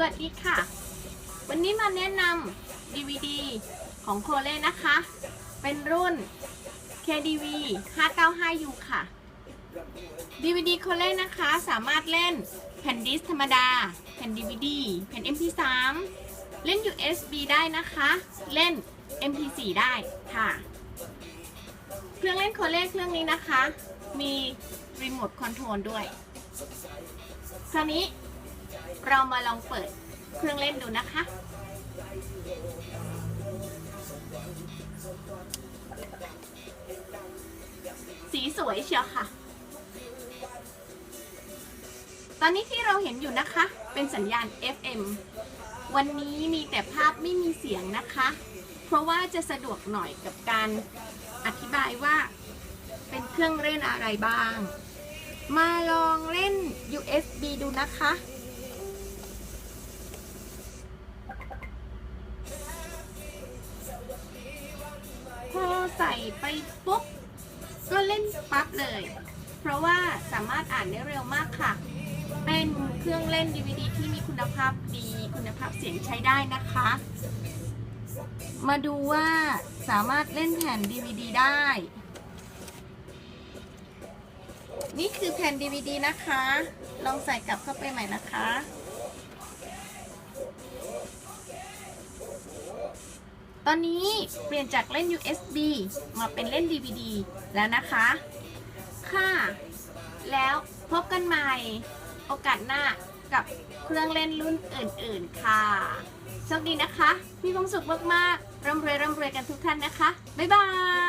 สวัสดีค่ะ วันนี้มาแนะนำ DVD ของโคเล่นะคะ เป็นรุ่น KDV 595U ค่ะ DVD โคเล่นะคะสามารถเล่นแผ่นดิสธรรมดา แผ่น DVD แผ่น MP3 เล่น USB ได้นะคะ เล่น MP4 ได้ค่ะ เครื่องเล่นโคเล่เครื่องนี้นะคะ มีรีโมทคอนโทรลด้วย คราวนี้ เรามาลองเปิดเครื่องเล่นดูนะคะ สีสวยเชียวค่ะ ตอนนี้ที่เราเห็นอยู่นะคะ เป็นสัญญาณ FM วันนี้มีแต่ภาพไม่มีเสียงนะคะ เพราะว่าจะสะดวกหน่อยกับการอธิบายว่าเป็นเครื่องเล่นอะไรบ้าง มาลองเล่น USB ดูนะคะ ใส่ไปปุ๊บก็เล่นปั๊บเลย เพราะว่าสามารถอ่านได้เร็วมากค่ะ เป็นเครื่องเล่น DVD ที่มีคุณภาพดีคุณภาพเสียงใช้ได้นะคะ มาดูว่าสามารถเล่นแผ่น DVD ได้ นี่คือแผ่น DVD นะคะ ลองใส่กลับเข้าไปใหม่นะคะ ตอนนี้เปลี่ยนจากเล่น USB มาเป็นเล่น DVD แล้วนะคะ ค่ะ แล้วพบกันใหม่โอกาสหน้ากับเครื่องเล่นรุ่นอื่น ๆ ค่ะโชคดีนะคะ มีความสุขมาก ๆร่ำรวยร่ำรวยกันทุกท่านนะคะ บ๊ายบาย